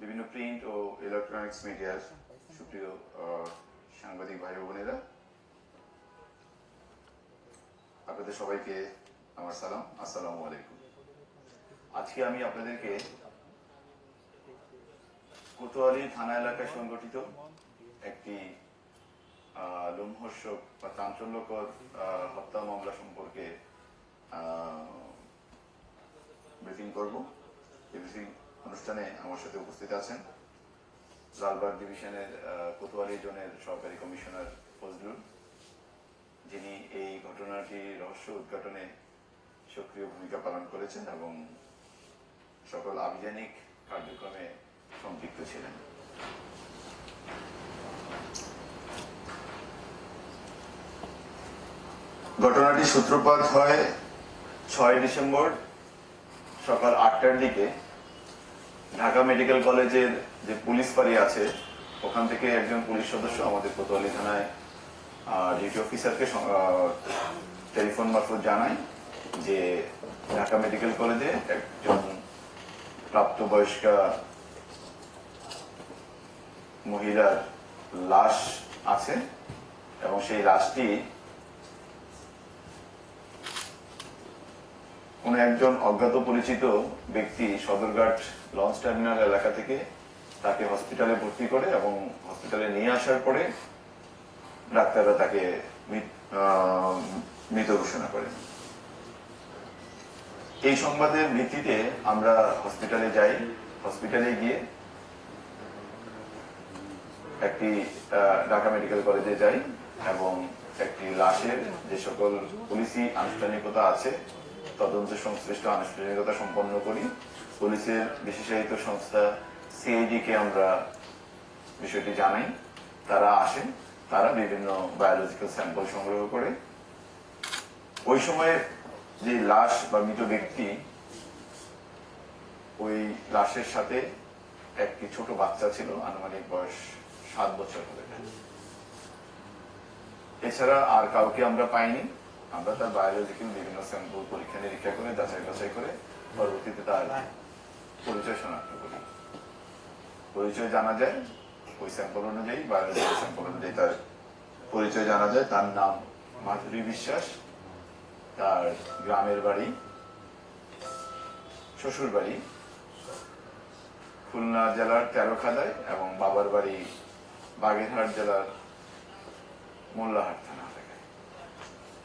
বিভিন্ন প্রিন্ট ও ইলেকট্রনিক্স মিডিয়ার সুপ্রিয় সাংবাদিক ভাই বোনেরা, আপনাদের সবাইকে আমার সালাম, আসসালামু আলাইকুম। আজকে আমি আপনাদেরকে কোতোয়ালি থানা এলাকায় সংগঠিত একটি লোমহর্ষক বা চাঞ্চল্যকর হত্যা মামলা সম্পর্কে ব্রিফিং করব। ব্রিফিং অনুষ্ঠানে আমার সাথে উপস্থিত আছেন লালবাগ ডিভিশনের কোতোয়ালি জোনের সহকারী কমিশনার ফজলুল। যিনি এই ঘটনাটি রহস্য উদ্ঘাটনে সক্রিয় ভূমিকা পালন করেছেন এবং সকল আভিযানিক কার্যক্রমে সম্পৃক্ত ছিলেন। ঘটনাটি সূত্রপাত হয় ছয় ডিসেম্বর সকাল আটটার দিকে ঢাকা মেডিকেল কলেজের যে পুলিশ ফাঁড়ি আছে, ওখান থেকে একজন পুলিশ সদস্য আমাদের কোতোয়ালি থানায় ডিউটি অফিসারকে টেলিফোন মারফত জানায় যে ঢাকা মেডিকেল কলেজে একজন প্রাপ্তবয়স্কা মহিলার লাশ আছে এবং সেই লাশটি কোন একজন অজ্ঞাত পরিচিত ব্যক্তি সদরঘাট লঞ্চ টার্মিনাল এলাকা থেকে তাকে হসপিটালে ভর্তি করে এবং হসপিটালে নিয়ে আসার পরে ডাক্তাররা তাকে মৃত- ঘোষণা করেন। এই সংবাদের ভিত্তিতে আমরা হসপিটালে যাই। হসপিটালে গিয়ে একটি ঢাকা মেডিকেল কলেজে যাই এবং একটি লাশের যে সকল পুলিশি আনুষ্ঠানিকতা আছে তদন্ত সংশ্লিষ্ট আনুষ্ঠানিকতা সম্পন্ন করি। পুলিশের বিশেষায়িত সংস্থা সিআইডি কে আমরা বিষয়টি জানাই। তারা আসেন তারা বিভিন্ন বায়োলজিক্যাল স্যাম্পল সংগ্রহ করে। ওই সময়ে যে লাশ বা মৃত ব্যক্তি, ওই লাশের সাথে একটি ছোট বাচ্চা ছিল, আনুমানিক বয়স সাত বছর হবে। এছাড়া আর কাউকে আমরা পাইনি। আমরা তার বায়োলজিক্যাল বিভিন্ন স্যাম্পল পরীক্ষা নিরীক্ষা করে যাচাই বাছাই করে পরবর্তীতে তার পরিচয় শনাক্ত করি। পরিচয় জানা যায়, ওই স্যাম্পল অনুযায়ী বায়োলজিক্যাল স্যাম্পল অনুযায়ী তার পরিচয় জানা যায়। তার নাম মাধুরী বিশ্বাস, তার গ্রামের বাড়ি, শ্বশুর বাড়ি, খুলনা জেলার তেরোখাদায় এবং বাবার বাড়ি বাগেরহাট জেলার মোল্লাহাট থানা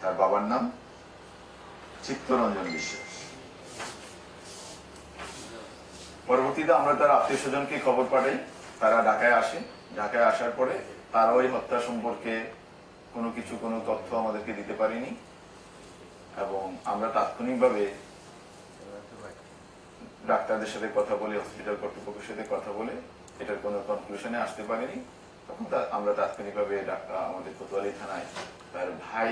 তার বাবার নাম চিত্তরঞ্জন বিশ্বাস। পরবর্তীতে আমরা তার আত্মীয় স্বজনকে খবর পাঠাই, তারা ঢাকায় আসে। ঢাকায় আসার পরে তারা ওই হত্যা সম্পর্কে কোনো কিছু, কোনো তথ্য আমাদেরকে দিতে পারেনি এবং আমরা তাৎক্ষণিকভাবে ডাক্তারদের সাথে কথা বলে হসপিটাল কর্তৃপক্ষের সাথে কথা বলে এটার কোনো কনক্লুশনে আসতে পারিনি। তখন আমরা তাৎক্ষণিকভাবে আমাদের কোতোয়ালি থানায় তার ভাই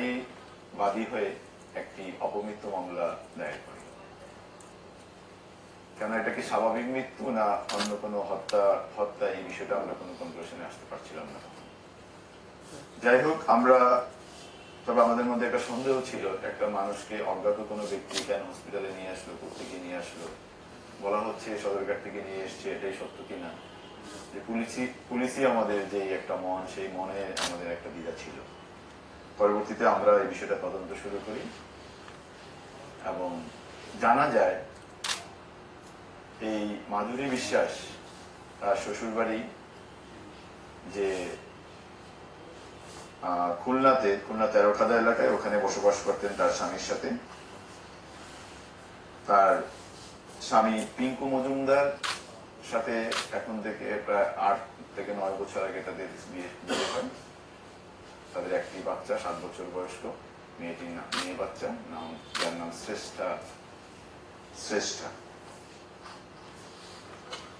বাদী হয়ে একটি অপমৃত্যু মামলা দায়ের করি। কেন এটা কি স্বাভাবিক মৃত্যু না অন্য কোনো হত্যা হত্যা এই বিষয়টা আমরা কোনো কনক্লুশনে আসতে পারছিলাম না যাই হোক, আমরা, তবে আমাদের মধ্যে একটা সন্দেহ ছিল, একটা মানুষকে অজ্ঞাত কোনো ব্যক্তি কেন হসপিটালে নিয়ে আসলো কোথেকে নিয়ে আসলো? বলা হচ্ছে সদরঘাট থেকে নিয়ে এসছে, এটাই সত্য কিনা? যে পুলিশি, পুলিশই আমাদের যে একটা মন, সেই মনে আমাদের একটা দ্বিধা ছিল। পরবর্তীতে আমরা এই বিষয়টা তদন্ত শুরু করি এবং জানা যায় এই মাধুরী বিশ্বাস তার শ্বশুরবাড়ি যে খুলনাতে, খুলনা তেরোখাদা এলাকায় ওখানে বসবাস করতেন তার স্বামীর সাথে। তার স্বামী পিঙ্কু মজুমদার সাথে এখন থেকে প্রায় আট থেকে নয় বছর আগে তাদের বিয়ে হয়। তাদের একটি বাচ্চা, সাত বছর বয়স্ক মেয়েটির নাম মেয়ে বাচ্চা, নাম, যার নাম শ্রেষ্ঠা শ্রেষ্ঠা।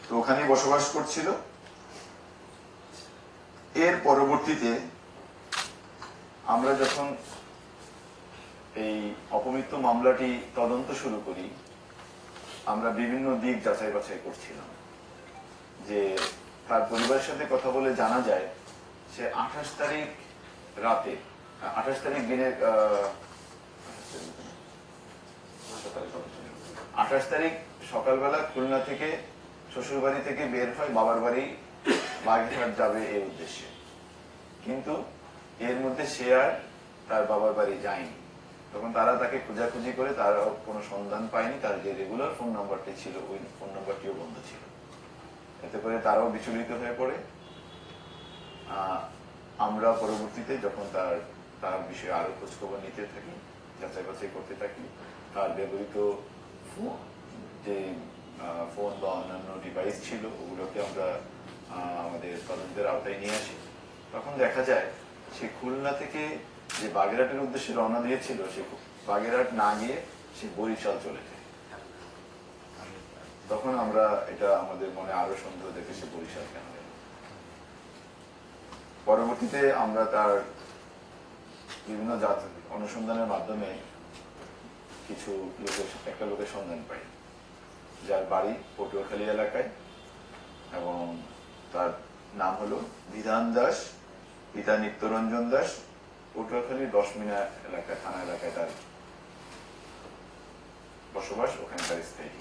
তো ওখানে বসবাস করছিল। এর পরবর্তীতে আমরা যখন এই অপমৃত্যু মামলাটি তদন্ত শুরু করি, আমরা বিভিন্ন দিক যাচাই বাছাই করছিলাম। যে তার পরিবারের সাথে কথা বলে জানা যায়, সে আঠাশ তারিখ রাতে। আঠাশ তারিখ দিনের আঠাশ তারিখ সকালবেলা খুলনা থেকে, শ্বশুরবাড়ি থেকে বের হয় বাবার বাড়ি, বাগেরহাট যাবে এই উদ্দেশ্যে। কিন্তু এর মধ্যে সে আর তার বাবার বাড়ি যায়নি। তখন তারা তাকে খোঁজাখুঁজি করে তারাও কোনো সন্ধান পায়নি, তার যে রেগুলার ফোন নাম্বারটি ছিল, ওই ফোন নাম্বারটিও বন্ধ ছিল। এতে করে তারাও বিচলিত হয়ে পড়ে। আমরা পরবর্তীতে যখন তার তার বিষয়ে আরও খোঁজখবর নিতে থাকি, যাচাই বাছাই করতে থাকি, তার ব্যবহৃত যে ফোন বা অন্যান্য ডিভাইস ছিল, ওগুলোকে আমরা আমাদের তদন্তের আওতায় নিয়ে আসি। তখন দেখা যায়, সে খুলনা থেকে যে বাগেরহাটের উদ্দেশ্যে রওনা দিয়েছিল, সে বাগেরহাট না গিয়ে সে বরিশাল চলে যায়। তখন আমরা এটা আমাদের মনে আরও সন্দেহ দেখে সে বরিশাল কেন পরবর্তীতে আমরা তার বিভিন্ন জাত অনুসন্ধানের মাধ্যমে কিছু লোকের একটা লোকের সন্ধান পাই। যার বাড়ি পটুয়াখালী এলাকায় এবং তার নাম হলো বিধান দাস, পিতা নিত্যরঞ্জন দাস। পটুয়াখালী দশমিনা এলাকা, থানা এলাকায় তার বসবাস, ওখানে তার স্থায়ী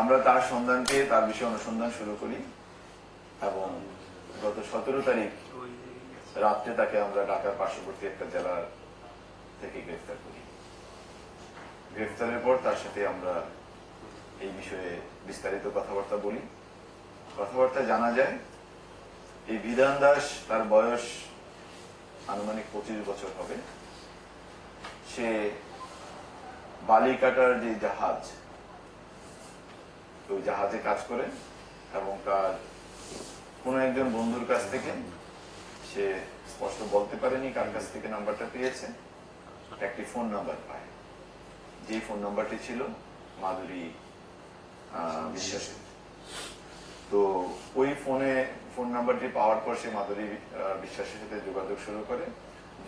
আমরা তার সন্ধান পেয়ে তার বিষয়ে অনুসন্ধান শুরু করি। এবং গত সতেরো তারিখ রাত্রে তাকে আমরা ঢাকার পার্শ্ববর্তী একটা জেলার থেকে গ্রেফতার করি। গ্রেফতারের পর তার সাথে আমরা এই বিষয়ে বিস্তারিত কথাবার্তা বলি। কথাবার্তা জানা যায়, এই বিধান দাস তার বয়স আনুমানিক পঁচিশ বছর হবে। সে বালি কাটার যে জাহাজ, ওই জাহাজে কাজ করে এবং তার কোনো একজন বন্ধুর কাছ থেকে? সে স্পষ্ট বলতে পারেনি কার কাছ থেকে নাম্বারটা পেয়েছে। একটি ফোন নাম্বার পায়। যে ফোন নাম্বারটি ছিল মাধুরী বিশ্বাসের তো ওই ফোনে ফোন নাম্বারটি পাওয়ার পর সে মাধুরী বিশ্বাসের সাথে যোগাযোগ শুরু করে।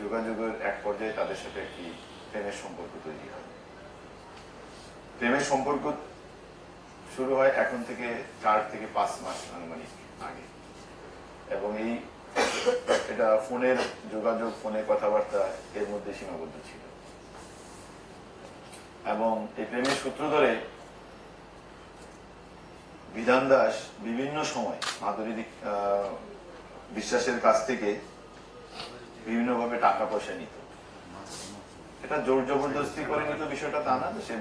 যোগাযোগের এক পর্যায়ে তাদের সাথে একটি প্রেমের সম্পর্ক তৈরি হয়। প্রেমের সম্পর্ক শুরু হয় এখন থেকে চার থেকে পাঁচ মাস আনুমানিক আগে। এবং এই এটা ফোনের যোগাযোগ ফোনে কথাবার্তা এর মধ্যে সীমাবদ্ধ ছিল। এবং এই প্রেমের সূত্র ধরে বিধান দাস বিভিন্ন সময় মাধুরী বিশ্বাসের কাছ থেকে বিভিন্নভাবে টাকা পয়সা নিত। এটা জোর জবরদস্তি করে নিত বিষয়টা তা না সে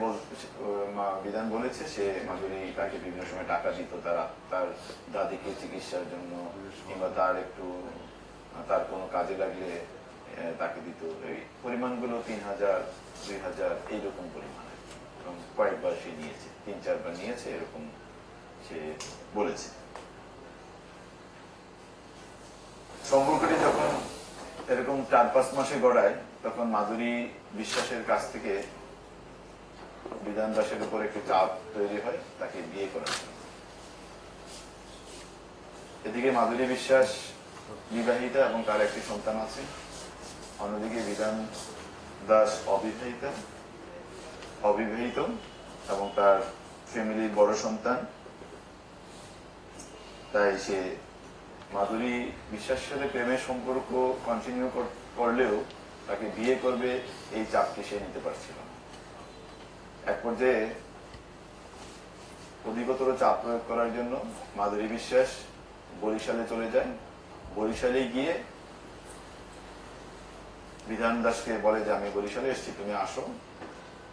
বিধান বলেছে সে মাধুরী তাকে বিভিন্ন সময় টাকা দিত, তার তার দাদিকে চিকিৎসার জন্য, কিংবা তার একটু, তার কোনো কাজে লাগলে তাকে দিত। এই পরিমাণগুলো তিন হাজার, দুই হাজার, এইরকম পরিমাণ। এবং কয়েকবার সে নিয়েছে, তিন চারবার নিয়েছে, এরকম সে বলেছে। সম্পর্কটি যখন এরকম চার পাঁচ মাসে গড়ায় তখন মাধুরী বিশ্বাসের কাছ থেকে বিধান দাসের উপর একটু চাপ তৈরি হয়, তাকে বিয়ে করার এদিকে মাধুরী বিশ্বাস বিবাহিতা এবং তার একটি সন্তান আছে। অন্যদিকে বিধান দাস অবিবাহিতা, অবিবাহিত এবং তার ফ্যামিলির বড় সন্তান। তাই সে মাধুরী বিশ্বাসের প্রেমের সম্পর্ক কন্টিনিউ করলেও তাকে বিয়ে করবে, এই চাপকে সে নিতে পারছিল এক পর্যায়ে অধিকতর চাপ প্রয়োগ করার জন্য মাধুরী বিশ্বাস বরিশালে চলে যায়। বরিশালে গিয়ে বিধান দাসকে বলে যে, আমি বরিশালে এসেছি, তুমি আসো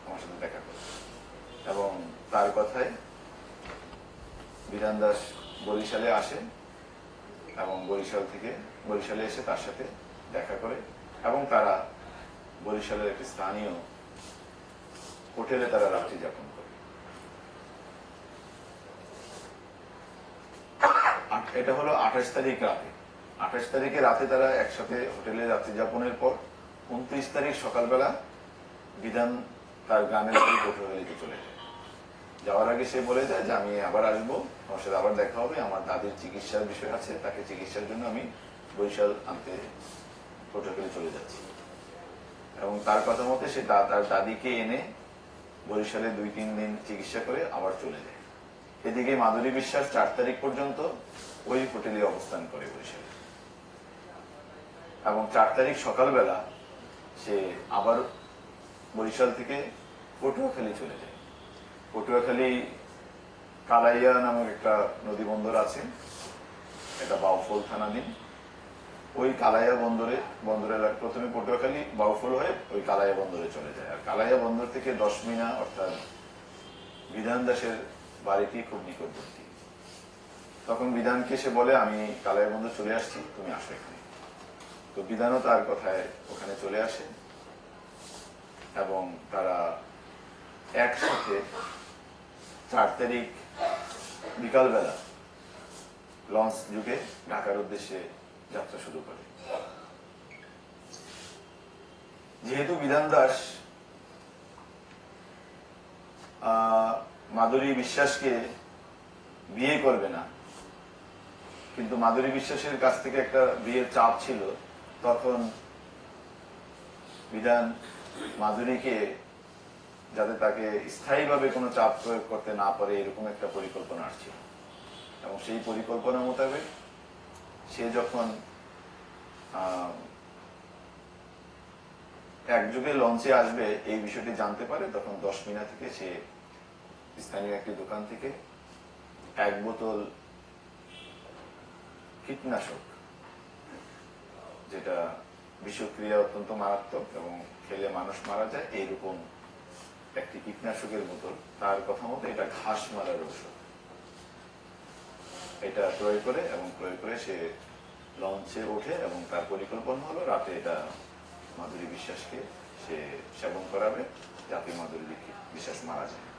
আমার সাথে দেখা করো। এবং তার কথায় বিধান দাস বরিশালে আসে এবং বরিশাল থেকে, বরিশালে এসে তার সাথে দেখা করে। এবং তারা বরিশালের একটি স্থানীয় হোটেলে তারা রাত্রি যাপন করে। এটা হলো আঠাশ তারিখ রাতে। আঠাশ তারিখে রাতে তারা একসাথে হোটেলে রাত্রি যাপনের পর উনত্রিশ তারিখ সকালবেলা বিধান তার গ্রামের বাড়ি চলে যায়। যাওয়ার আগে সে বলে যায় যে, আমি আবার আসব আমার সাথে আবার দেখা হবে। আমার দাদির চিকিৎসার বিষয় আছে, তাকে চিকিৎসার জন্য আমি বরিশাল আনতে পটুয়াখালী চলে যাচ্ছি। এবং তার কথা মতে সে তার দাদিকে এনে বরিশালে দুই তিন দিন চিকিৎসা করে আবার চলে যায়। এদিকে মাধুরী বিশ্বাস চার তারিখ পর্যন্ত ওই হোটেলে অবস্থান করে বরিশালে। এবং চার তারিখ সকালবেলা সে আবার বরিশাল থেকে পটুয়াখালী চলে যায়। পটুয়াখালী কালাইয়া নামক একটা নদী বন্দর আছে। এটা বাউফল থানা থানাধীন ওই কালাইয়া বন্দরে বন্দরে লাগ- প্রথমে পটুয়াখালী, বাউফল হয়ে ওই কালাইয়া বন্দরে চলে যায়। আর কালাইয়া বন্দর থেকে দশ মিনা অর্থাৎ বিধান দাসের বাড়িটি খুব নিকটবর্তী। তখন বিধানকে সে বলে, আমি কালাইয়া বন্দর চলে আসছি, তুমি আসো এখানে। তো বিধানও তার কথায় ওখানে চলে আসে এবং তারা একসাথে চার তারিখ বিকালবেলা লঞ্চ যুগে ঢাকার উদ্দেশ্যে যাত্রা শুরু করে। যেহেতু বিধান দাস মাধুরী বিশ্বাসকে বিয়ে করবে না, কিন্তু মাধুরী বিশ্বাসের কাছ থেকে একটা বিয়ের চাপ ছিল, তখন বিধান মাধুরীকে যাতে তাকে স্থায়ীভাবে কোনো চাপ প্রয়োগ করতে না পারে, এরকম একটা পরিকল্পনা আসছিল। এবং সেই পরিকল্পনা মোতাবেক সে যখন আহ, একযুগে লঞ্চে আসবে এই বিষয়টি জানতে পারে তখন দশ মিনা থেকে সে স্থানীয় একটি দোকান থেকে এক বোতল কীটনাশক যেটা বিষক্রিয়া অত্যন্ত মারাত্মক এবং খেলে মানুষ মারা যায় এইরকম একটি কীটনাশকের বোতল তার কথা মতো এটা ঘাস মারার ঔষধ। এটা ক্রয় করে এবং ক্রয় করে সে লঞ্চে ওঠে এবং তার পরিকল্পনা হলো রাতে এটা মাধুরী বিশ্বাসকে সে সেবন করাবে, যাতে মাধুরী বিশ্বাস মারা যায়।